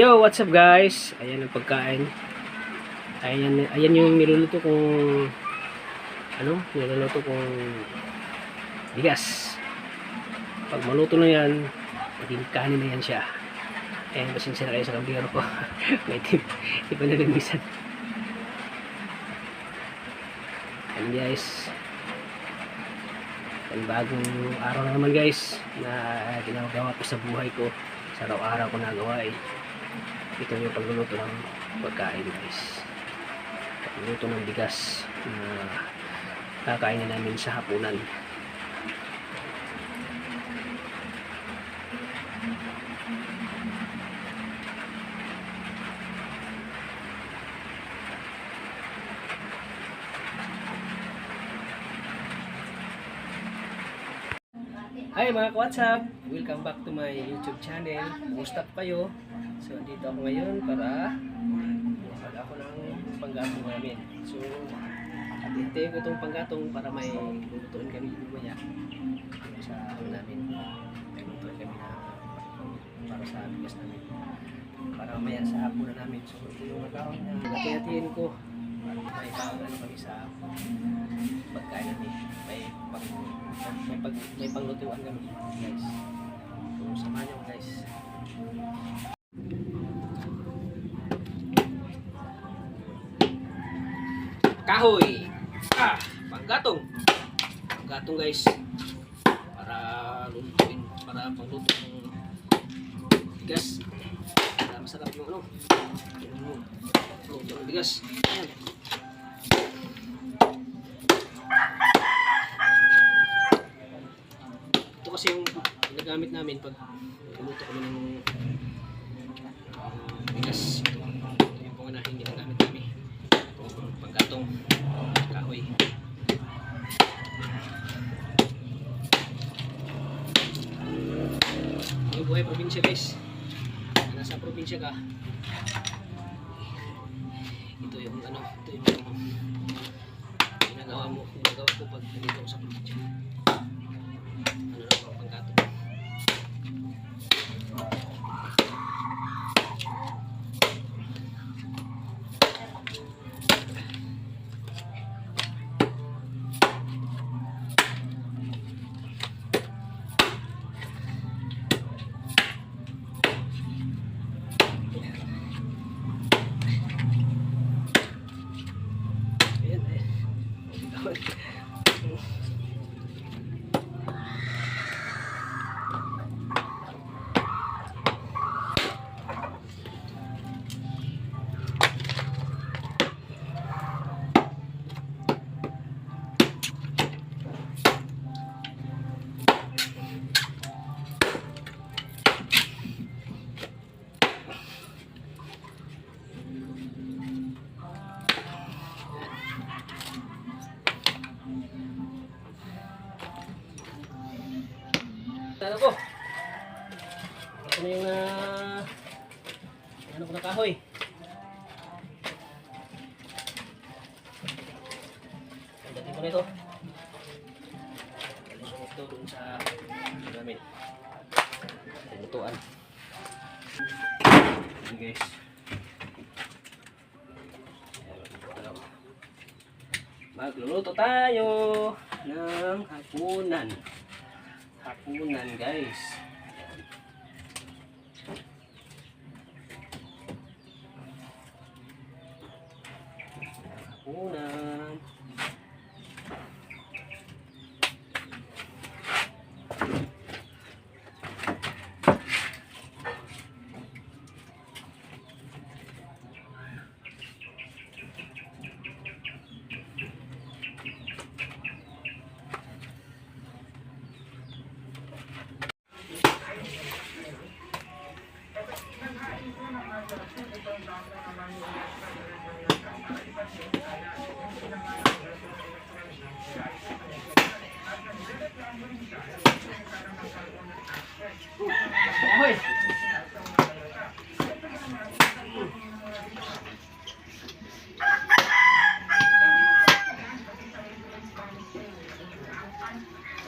Yo, what's up guys? Ayan ang pagkain. Ayan, ayan yung niluluto kong ano, niluluto kong bigas. Pag maluto na yan, maging kanin na yan siya. Ayan, pasensya na kayo sa kambiro ko. May tip, iba na rin minsan. Ayan guys. Ang bagong araw na naman guys na ginagawa ko sa buhay ko sa araw-araw ko nagawa eh ito yung pagluluto ng pagkain guys pagluluto ng bigas na kakainin namin sa hapunan Hi mga ka-WhatsApp! Welcome back to my YouTube channel. Kumusta po kayo? So, dito ako ngayon para mag ako ng panggatong namin. So, atintayin ko itong panggatong para may lulutuin kami lumaya sa ano namin. May lulutuin kami na para sa bigas namin. Para mamaya sa hapon na namin. So, ito yung magkakaroon na hati-hatiin ko may pangalan kami sa pagkain namin. May pang may, pag, may panglutuan kami guys. So, samahan niyo guys. Kahoy ah panggatong. Panggatong guys. Para lutuin para pangluto ng bigas. Para masarap yung ano yung luto bigas. Ayan. Ito kasi yung ginagamit namin pag luto kami ng probinsya guys. Nasa probinsya ka. Ito yung ano, ito yung ano ko na kahoy. Pagdating ko na ito. Alusong ito dun sa namin. Lutuan. Okay guys. Magluluto tayo ng hapunan hapunan guys.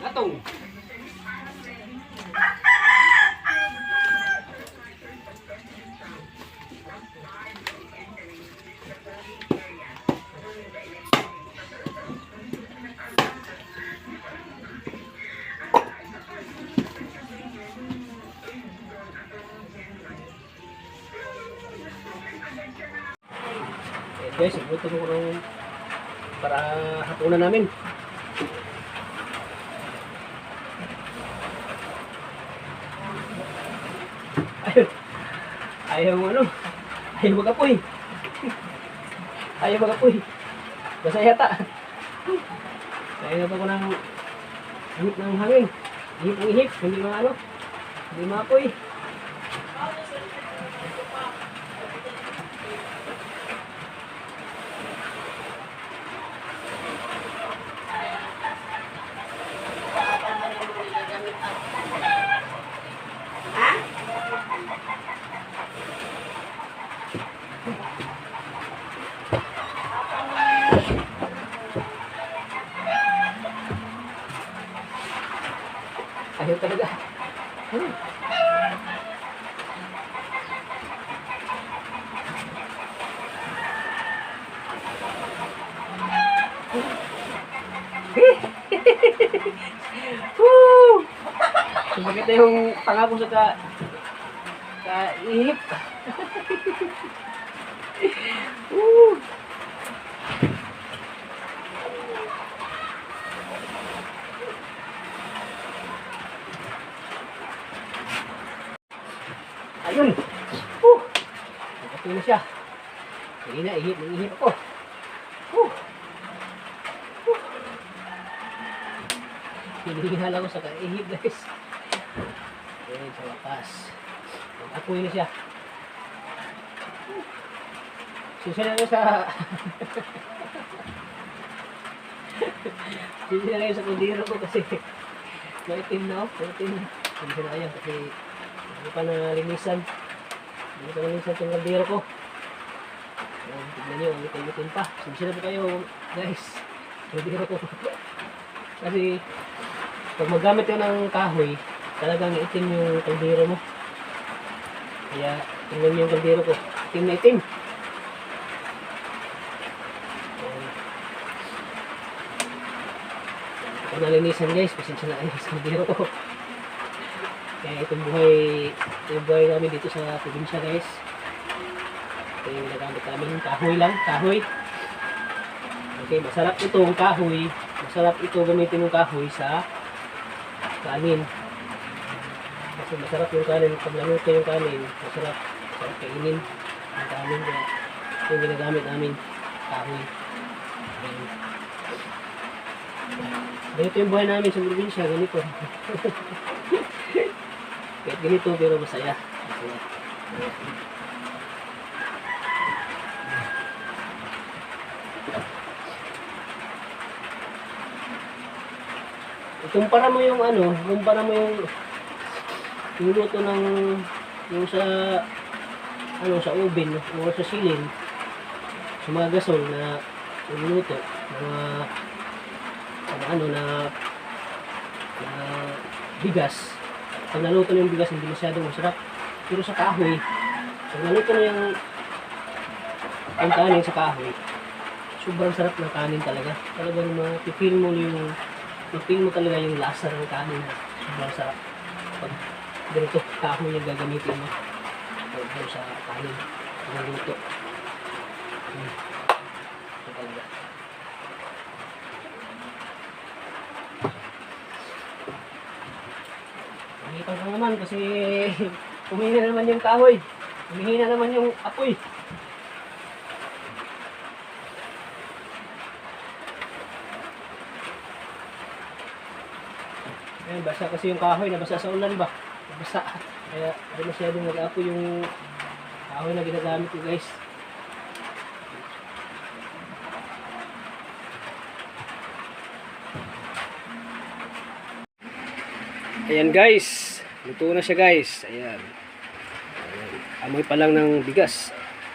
Atong. guys, ito ko ng para hapunan namin. Ayaw. Ayaw ano? Ayaw magapoy. Ayaw magapoy. Basta yata. Kaya pa ko ng ng hangin. Ihip ng ihip. Hindi mga ano. Hindi maapoy. Ayaw talaga. Hmm. Woo! Sumakit na yung tanga ko sa ka... Kaihip. Woo! Ayun. Woo! Nakapin na siya. Hindi na, ihip, ihip ako. Woo! Woo! Hinihingal ako sa kaihip guys. Ayun, sa wakas. Nakapoy na siya. Susunod na sa... Susunod na sa kundiro ko kasi maitim na ako. Maitim. Susunod na yan kasi hindi pa nalinisan. Hindi pa nalinisan itong kaldero ko. Ayan, tignan nyo, itim-itim pa. Susunod po kayo guys. Kaldero ko. kasi pag magamit ka ng kahoy, talagang itim yung kaldero mo. Kaya, tingnan niyo yung kaldero ko. Itim na itim. Pag nalinisan guys, pasensya na kayo sa kaldero ko. Kaya itong buhay, itong buhay namin dito sa probinsya guys. Ito yung nagamit namin, kahoy lang, kahoy. Okay, masarap itong kahoy. Masarap ito gamitin yung kahoy sa kanin. Kasi masarap yung kanin. Pag naluto yung kanin, masarap. Masarap kainin yung kanin. Kaya ito yung ginagamit namin, kahoy. Ayan. Ganito yung buhay namin sa probinsya, ganito. Kahit ganito, pero masaya. Masaya. Kumpara mo yung ano, kumpara mo yung yung luto ng yung sa ano sa oven o sa silin sa mga gasol na niluluto mga mga ano na na bigas pag naluto na yung bigas hindi masyadong masarap. Pero sa kahoy pag naluto na yung ang kanin sa kahoy sobrang sarap ng kanin talaga. Talagang mapipil mo yung mapil mo talaga yung lasa ng kanin sobrang sarap. Pag ganito kahoy yung gagamitin mo. Pag sa kanin pag naluto. Hmm. talaga Nakita ko naman kasi humihina naman yung kahoy. Humihina naman yung apoy. Ayun, basa kasi yung kahoy, nabasa sa ulan ba? Nabasa. Kaya hindi masyadong nag-apoy yung kahoy na ginagamit ko guys. Ayan guys, luto na siya guys. Ayan. Amoy pa lang ng bigas.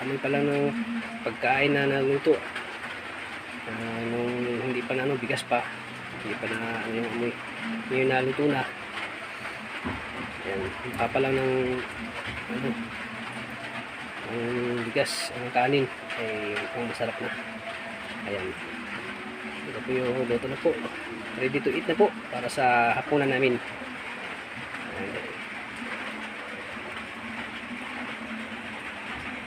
Amoy pa lang ng pagkain na naluto. Ah, nung hindi pa na ano, bigas pa. Hindi pa na ano yung amoy. Ngayon naluto na. Ayan. Mukha pa lang ng ano, ang bigas, ang kanin. Eh, ang masarap na. Ayan. Ito po yung luto na po. Ready to eat na po para sa hapunan namin. Thank you.